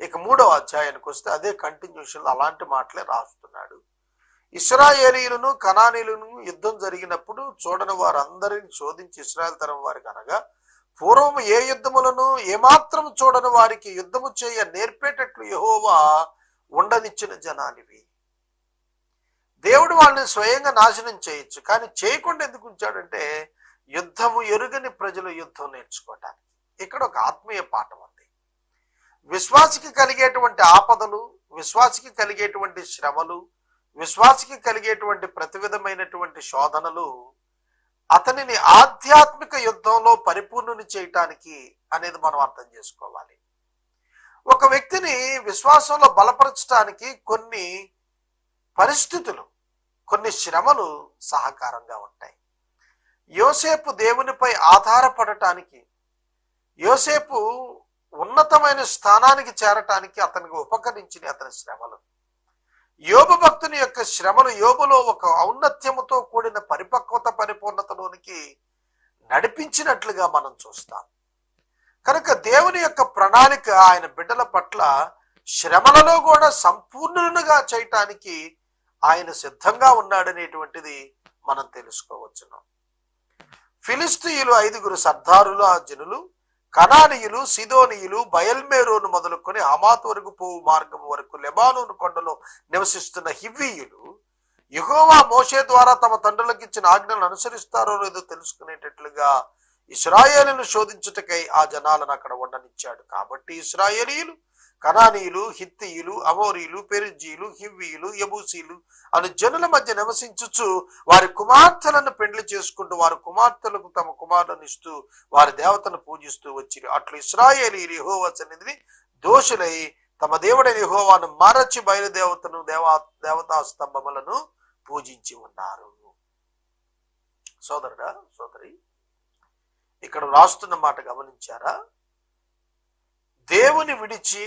ఇక మూడవ అధ్యాయానికి వస్తే అదే కంటిన్యూషన్ అలాంటి మాటలే రాస్తున్నాడు. ఇస్రాయేలీలను కనానీలను యుద్ధం జరిగినప్పుడు చూడని వారందరిని శోధించి ఇస్రాయల్ తరం వారికి అనగా పూర్వం ఏ యుద్ధములను ఏమాత్రం చూడని వారికి యుద్ధము చేయ నేర్పేటట్లు యహోవా ఉండనిచ్చిన జనాలివి దేవుడు వాళ్ళని స్వయంగా నాశనం చేయొచ్చు కానీ చేయకుండా ఎందుకు ఉంచాడంటే యుద్ధము ఎరుగని ప్రజలు యుద్ధం నేర్చుకోవటానికి. ఇక్కడ ఒక ఆత్మీయ పాఠం విశ్వాసికి కలిగేటువంటి ఆపదలు విశ్వాసికి కలిగేటువంటి శ్రమలు విశ్వాసికి కలిగేటువంటి ప్రతి విధమైనటువంటి శోధనలు అతనిని ఆధ్యాత్మిక యుద్ధంలో పరిపూర్ణుని చేయటానికి అనేది మనం అర్థం చేసుకోవాలి. ఒక వ్యక్తిని విశ్వాసంలో బలపరచడానికి కొన్ని పరిస్థితులు కొన్ని శ్రమలు సహకారంగా ఉంటాయి. యోసేపు దేవునిపై ఆధారపడటానికి యోసేపు ఉన్నతమైన స్థానానికి చేరటానికి అతనికి ఉపకరించిన అతని శ్రమలు. యోబు భక్తుని యొక్క శ్రమలు యోబులో ఒక ఔన్నత్యముతో కూడిన పరిపక్వత పరిపూర్ణతలోనికి నడిపించినట్లుగా మనం చూస్తాం. కనుక దేవుని యొక్క ప్రణాళిక ఆయన బిడ్డల పట్ల శ్రమలలో కూడా సంపూర్ణులుగా చేయటానికి ఆయన సిద్ధంగా ఉన్నాడనేటువంటిది మనం తెలుసుకోవచ్చును. ఫిలిస్తీయులు ఐదుగురు సర్దారులు ఆ జనులు కనానీయులు సిదోనీయులు బయల్మేరోను మొదలుకొని హమాత్ వరకు పోవు మార్గం వరకు లెబానోను కొండలో నివసిస్తున్న హివ్వీయులు యెహోవా మోషే ద్వారా తమ తండ్రులకు ఇచ్చిన ఆజ్ఞలను అనుసరిస్తారో లేదో తెలుసుకునేటట్లుగా ఇస్రాయేలును శోధించుటకై ఆ జనాలను అక్కడ ఉండనిచ్చాడు. కాబట్టి ఇస్రాయేలీయులు కనానీయులు హిత్తీయులు అమోరీలు పెరుజీలు హివ్వీలు యబూసీలు అను జనుల మధ్య నివసించుచు వారి కుమార్తెలను పెండ్లి చేసుకుంటూ వారి కుమార్తెలకు తమ కుమారులను ఇస్తూ వారి దేవతను పూజిస్తూ వచ్చి అట్లు ఇస్రాయేలీలు యెహోవా సన్నిధిని దోషులై తమ దేవుడైన యహోవాను మరచి బయలుదేవతను దేవా దేవతా స్తంభములను పూజించి ఉన్నారు. సోదరుడా సోదరి ఇక్కడ రాస్తున్న మాట గమనించారా? దేవుని విడిచి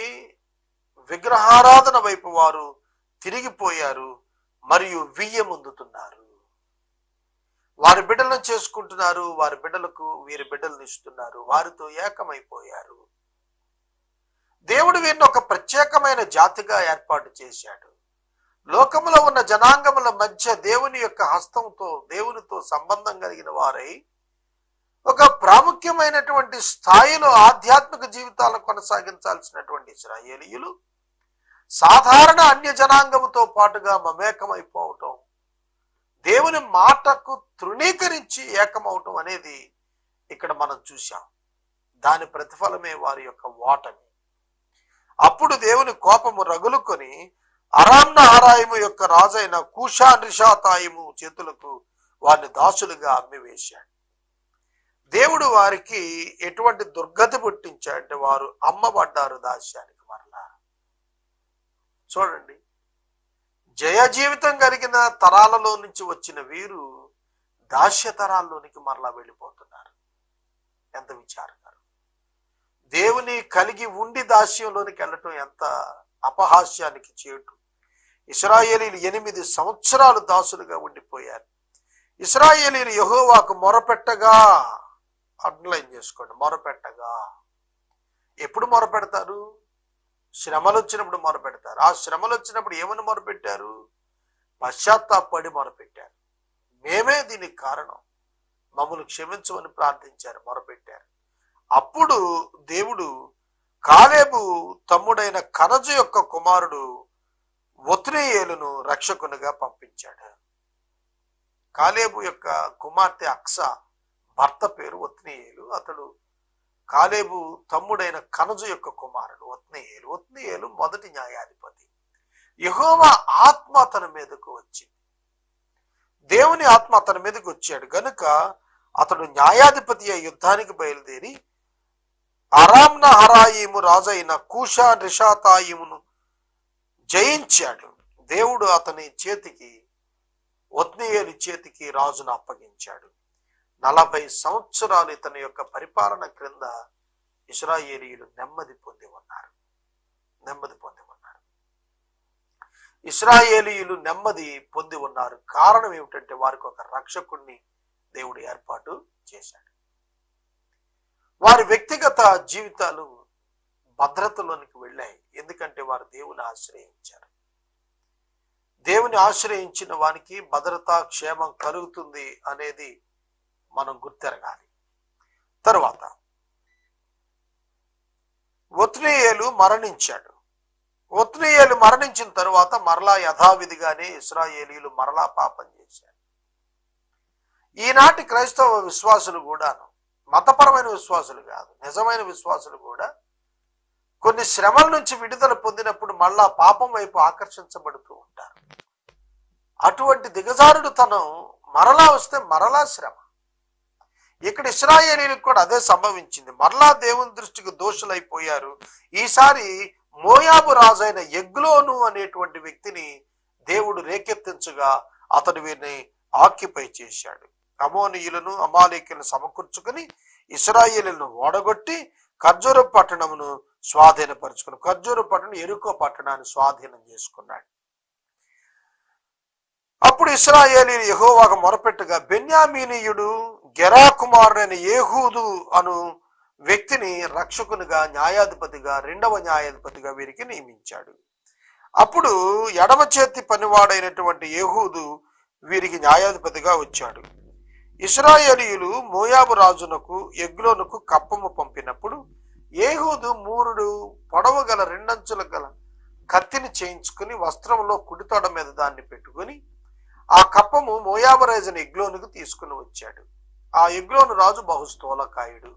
విగ్రహారాధన వైపు వారు తిరిగిపోయారు మరియు వియ్యముందుతున్నారు వారి బిడ్డలను చేసుకుంటున్నారు వారి బిడ్డలకు వీరి బిడ్డలను ఇస్తున్నారు వారితో ఏకమైపోయారు. దేవుడు వీరిని ఒక ప్రత్యేకమైన జాతిగా ఏర్పాటు చేశాడు. లోకములో ఉన్న జనాంగముల మధ్య దేవుని యొక్క హస్తంతో దేవునితో సంబంధం కలిగిన వారై ఒక ప్రాముఖ్యమైనటువంటి స్థాయిలో ఆధ్యాత్మిక జీవితాలను కొనసాగించాల్సినటువంటి ఇస్రాయేలీయులు సాధారణ అన్య జనాంగముతో పాటుగా మమేకమైపోవటం దేవుని మాటకు తృణీకరించి ఏకమవటం అనేది ఇక్కడ మనం చూశాం. దాని ప్రతిఫలమే వారి యొక్క ఓటమి. అప్పుడు దేవుని కోపము రగులుకొని అరామ్న ఆరాయము యొక్క రాజైన కూషా నిషాతాయిము చేతులకు వారిని దాసులుగా అమ్మివేశాడు. దేవుడు వారికి ఎటువంటి దుర్గతి పుట్టించాడంటే వారు అమ్మబడ్డారు దాస్యానికి మరలా. చూడండి. జయ జీవితం కలిగిన తరాలలో నుంచి వచ్చిన వీరు దాస్య తరాల్లోనికి మరలా వెళ్ళిపోతున్నారు. ఎంత విచారకరం. దేవుని కలిగి ఉండి దాస్యంలోనికి వెళ్ళటం ఎంత అపహాస్యానికి చేటు. ఇస్రాయేలీలు ఎనిమిది సంవత్సరాలు దాసులుగా ఉండిపోయారు. ఇస్రాయేలీలు యహోవాకు మొరపెట్టగా అండర్లైన్ చేసుకోండి. మొరపెట్టగా. ఎప్పుడు మొరపెడతారు? శ్రమలు వచ్చినప్పుడు మొరపెడతారు. ఆ శ్రమలు వచ్చినప్పుడు ఏమని మొరపెట్టారు? పశ్చాత్తాపడి మొరపెట్టారు. మేమే దీనికి కారణం. మమ్మల్ని క్షమించమని ప్రార్థించారు మొరపెట్టారు. అప్పుడు దేవుడు కాలేబు తమ్ముడైన కనజు యొక్క కుమారుడు ఒత్రేయేలును రక్షకునిగా పంపించాడు. కాలేబు యొక్క కుమార్తె అక్సా భర్త పేరు ఒత్నియేలు. అతడు కాలేబు తమ్ముడైన కనజు యొక్క కుమారుడు ఒత్నియేలు. ఒత్నియేలు మొదటి న్యాయాధిపతి. యహోవా ఆత్మ అతని మీదకు వచ్చింది. దేవుని ఆత్మ అతని మీదకి వచ్చాడు. గనుక అతడు న్యాయాధిపతి అయి యుద్ధానికి బయలుదేరి అరామ్న హరాయిము రాజైన కూషా రిషాతాయిమును జయించాడు. దేవుడు అతని చేతికి ఒత్నియేలు చేతికి రాజును అప్పగించాడు. నలభై సంవత్సరాలు ఇతని యొక్క పరిపాలన క్రింద ఇస్రాయేలీయులు నెమ్మది పొంది ఉన్నారు. నెమ్మది పొంది ఉన్నారు. ఇస్రాయేలీయులు నెమ్మది పొంది ఉన్నారు. కారణం ఏమిటంటే వారికి ఒక రక్షకుణ్ణి దేవుడు ఏర్పాటు చేశాడు. వారి వ్యక్తిగత జీవితాలు భద్రతలోనికి వెళ్ళాయి. ఎందుకంటే వారు దేవుని ఆశ్రయించారు. దేవుని ఆశ్రయించిన వానికి భద్రత క్షేమం కలుగుతుంది అనేది మనం గుర్తెరగాలి. తరువాత ఒత్నియేలు మరణించాడు. ఒత్నీయులు మరణించిన తరువాత మరలా యథావిధిగానే ఇస్రాయేలీలు మరలా పాపం చేశారు. ఈనాటి క్రైస్తవ విశ్వాసులు కూడాను మతపరమైన విశ్వాసులు కాదు నిజమైన విశ్వాసులు కూడా కొన్ని శ్రమల నుంచి విడుదల పొందినప్పుడు మళ్ళా పాపం వైపు ఆకర్షించబడుతూ ఉంటారు. అటువంటి దిగజారుడు తనం మరలా వస్తే మరలా శ్రమ. ఇక్కడ ఇస్రాయేలీలకు కూడా అదే సంభవించింది. మరలా దేవుని దృష్టికి దోషులైపోయారు. ఈసారి మోయాబు రాజైన ఎగ్లోను అనేటువంటి వ్యక్తిని దేవుడు రేకెత్తించగా అతడు వీరిని ఆక్యుపై చేశాడు. అమోనీయులను అమాలేకులను సమకూర్చుకుని ఇస్రాయేలీలను ఓడగొట్టి ఖర్జూర పట్టణమును స్వాధీనపరుచుకుని ఖర్జూర పట్టణం ఎరుకో పట్టణాన్ని స్వాధీనం చేసుకున్నాడు. అప్పుడు ఇస్రాయేలీ యహోవాకు మొరపెట్టగా బెన్యామీనీయుడు గెరా కుమారుడైన ఏహూదు అను వ్యక్తిని రక్షకునిగా న్యాయాధిపతిగా రెండవ న్యాయాధిపతిగా వీరికి నియమించాడు. అప్పుడు ఎడమ చేతి పనివాడైనటువంటి ఏహూదు వీరికి న్యాయాధిపతిగా వచ్చాడు. ఇస్రాయేలీయులు మోయాబు రాజునకు ఎగ్లోనుకు కప్పము పంపినప్పుడు ఏహూదు మూరుడు పొడవు గల రెండంచుల గల కత్తిని చేయించుకుని వస్త్రంలో కుడితోడ మీద దాన్ని పెట్టుకుని ఆ కప్పము మోయాబరాజుని ఎగ్లోనుకు తీసుకుని వచ్చాడు. ఆ ఎగ్లోను రాజు బహు స్థూలకాయుడు.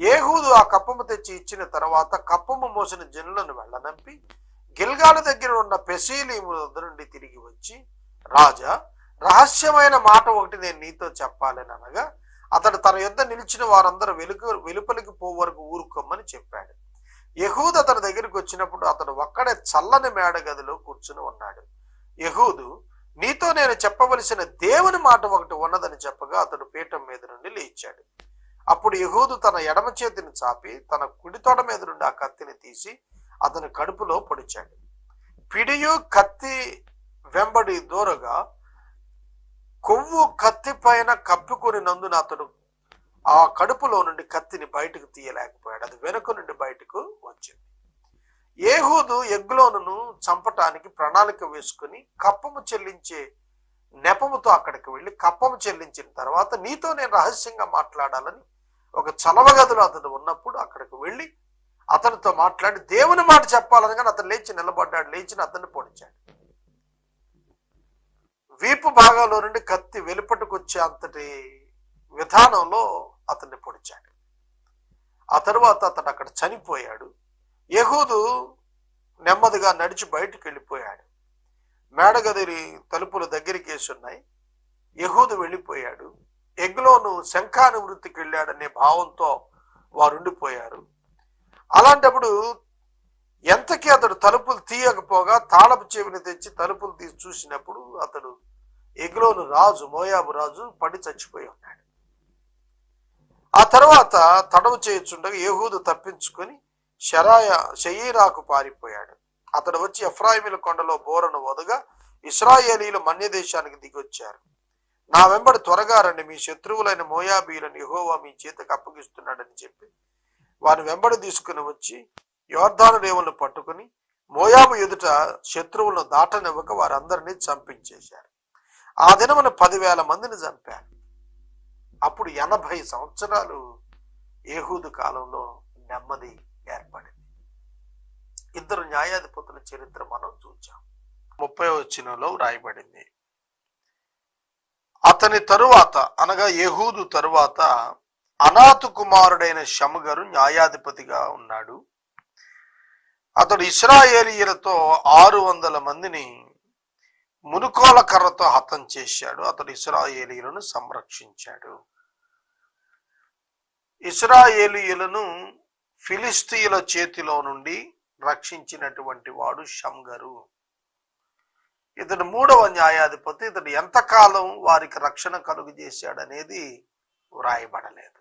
ఏహూదు ఆ కప్పము తెచ్చి ఇచ్చిన తర్వాత కప్పము మోసిన జనులను వెళ్ళనంపి గిల్గాల దగ్గర ఉన్న పెసీలీము నుండి తిరిగి వచ్చి రాజా రహస్యమైన మాట ఒకటి నేను నీతో చెప్పాలని అనగా అతడు తన యుద్ధ నిలిచిన వారందరూ వెలుగు వెలుపలికి పో వరకు ఊరుకోమని చెప్పాడు. యహూద్ అతని దగ్గరికి వచ్చినప్పుడు అతడు ఒక్కడే చల్లని మేడ గదిలో కూర్చుని ఉన్నాడు. యహూదు నీతో నేను చెప్పవలసిన దేవుని మాట ఒకటి ఉన్నదని చెప్పగా అతడు పీఠం మీద నుండి లేచాడు. అప్పుడు యహూదు తన ఎడమ చేతిని చాపి తన కుడి తొడ మీద నుండి ఆ కత్తిని తీసి అతని కడుపులో పొడిచాడు. పిడియు కత్తి వెంబడి దూరగా కొవ్వు కత్తి పైన కప్పుకొనినందున అతడు ఆ కడుపులో నుండి కత్తిని బయటకు తీయలేకపోయాడు. అది వెనుక నుండి బయటకు వచ్చింది. ఏహూదు ఎగ్లోనును చంపటానికి ప్రణాళిక వేసుకుని కప్పము చెల్లించే నెపముతో అక్కడికి వెళ్ళి కప్పము చెల్లించిన తర్వాత నీతో నేను రహస్యంగా మాట్లాడాలని ఒక చలవగదిలో అతను అతడు ఉన్నప్పుడు అక్కడికి వెళ్ళి అతనితో మాట్లాడి దేవుని మాట చెప్పాలని కానీ అతను లేచి నిలబడ్డాడు లేచిన అతన్ని పొడిచాడు. వీపు భాగంలో నుండి కత్తి వెలుపటికొచ్చే అంతటి విధానంలో అతన్ని పొడిచాడు. ఆ తరువాత అతను అక్కడ చనిపోయాడు. యహూదు నెమ్మదిగా నడిచి బయటికి వెళ్ళిపోయాడు. మేడగదిరి తలుపులు దగ్గరికి యహూదు వెళ్ళిపోయాడు. ఎగ్లోను శంఖాను వృత్తికి వెళ్ళాడనే భావంతో వారు ఉండిపోయారు అలాంటప్పుడు ఎంతకీ అతడు తలుపులు తీయకపోగా తాళపు చెవిని తెచ్చి తలుపులు తీసి చూసినప్పుడు అతడు ఎగ్లోను రాజు మోయాబు రాజు పడి చచ్చిపోయి ఉన్నాడు. ఆ తర్వాత తడవు చేయుచుండగా ఏహూదు తప్పించుకొని షరాయ షయీరాకు పారిపోయాడు. అతడు వచ్చి ఎఫ్రాయిమిల కొండలో బోరను వదగా ఇస్రాయేలీలు మన్య దేశానికి దిగొచ్చారు. నా వెంబడి త్వరగా రండి మీ శత్రువులైన మోయాబీలను యహోవా మీ చేతకు అప్పగిస్తున్నాడని చెప్పి. వారిని వెంబడి తీసుకుని వచ్చి యోర్ధాను రేవులను పట్టుకుని మోయాబు ఎదుట శత్రువులను దాటనివ్వక వారందరినీ చంపించేశారు. ఆ దినమున పదివేల మందిని చంపారు. అప్పుడు ఎనభై సంవత్సరాలు ఏహూదు కాలంలో నెమ్మది ఇద్దరు న్యాయాధిపతుల చరిత్ర మనం చూచాం. ముప్పై వచ్చినలో రాయబడింది. అతని తరువాత అనగా యహూదు తరువాత అనాథు కుమారుడైన షమగరు న్యాయాధిపతిగా ఉన్నాడు. అతడు ఇస్రాయేలీయులతో ఆరు వందల మందిని మునుకోల కర్రతో హతం చేశాడు. అతడు ఇస్రాయేలీయులను సంరక్షించాడు. ఇస్రాయేలీయులను ఫిలిస్తీయుల చేతిలో నుండి రక్షించినటువంటి వాడు షంగరు ఇతడు మూడవ న్యాయాధిపతి ఇతడు ఎంతకాలం వారికి రక్షణ కలుగు చేశాడనేది వ్రాయబడలేదు.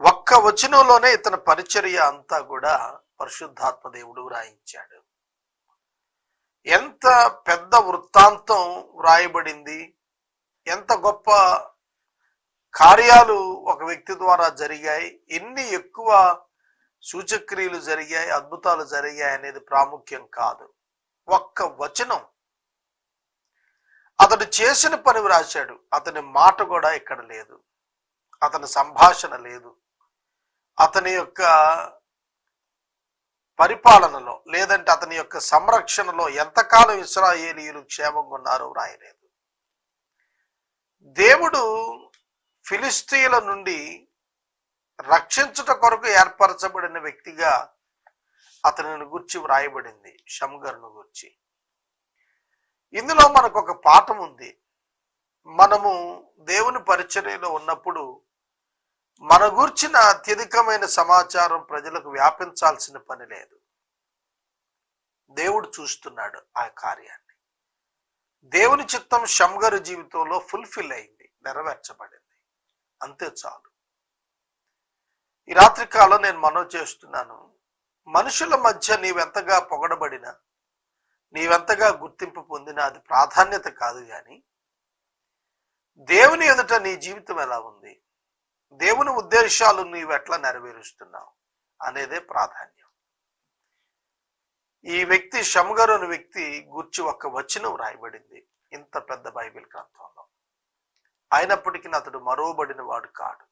ఒక్క వచనంలోనే ఇతని పరిచర్య అంతా కూడా పరిశుద్ధాత్మ దేవుడు వ్రాయించాడు. ఎంత పెద్ద వృత్తాంతం వ్రాయబడింది ఎంత గొప్ప కార్యాలు ఒక వ్యక్తి ద్వారా జరిగాయి ఎన్ని ఎక్కువ సూచక్రియలు జరిగాయి అద్భుతాలు జరిగాయి అనేది ప్రాముఖ్యం కాదు. ఒక్క వచనం అతడు చేసిన పని వ్రాశాడు. అతని మాట కూడా ఇక్కడ లేదు. అతని సంభాషణ లేదు. అతని యొక్క పరిపాలనలో లేదంటే అతని యొక్క సంరక్షణలో ఎంతకాలం ఇస్రాయేలీయులు క్షేమంగా ఉన్నారో వ్రాయలేదు. దేవుడు ఫిలిస్తీన్ల నుండి రక్షించుట కొరకు ఏర్పరచబడిన వ్యక్తిగా అతనిని గుర్చి వ్రాయబడింది షమ్గర్ను గుర్చి. ఇందులో మనకు ఒక పాఠం ఉంది. మనము దేవుని పరిచర్యలో ఉన్నప్పుడు మన గూర్చిన అత్యధికమైన సమాచారం ప్రజలకు వ్యాపించాల్సిన పని లేదు. దేవుడు చూస్తున్నాడు ఆ కార్యాన్ని. దేవుని చిత్తం షమ్గరు జీవితంలో ఫుల్ఫిల్ అయింది నెరవేర్చబడింది. అంతే చాలు. ఈ రాత్రి కాలం నేను మనవి చేస్తున్నాను. మనుషుల మధ్య నీవెంతగా పొగడబడినా నీవెంతగా గుర్తింపు పొందినా అది ప్రాధాన్యత కాదు కానీ దేవుని ఎదుట నీ జీవితం ఎలా ఉంది? దేవుని ఉద్దేశాలు నీవు ఎట్లా నెరవేరుస్తున్నావు అనేదే ప్రాధాన్యం. ఈ వ్యక్తి షమ్గరు అనే వ్యక్తి గుర్చి ఒక వచనం రాయబడింది ఇంత పెద్ద బైబిల్ గ్రంథంలో. అయినప్పటికీ అతడు మరోబడిన వాడు కాడు.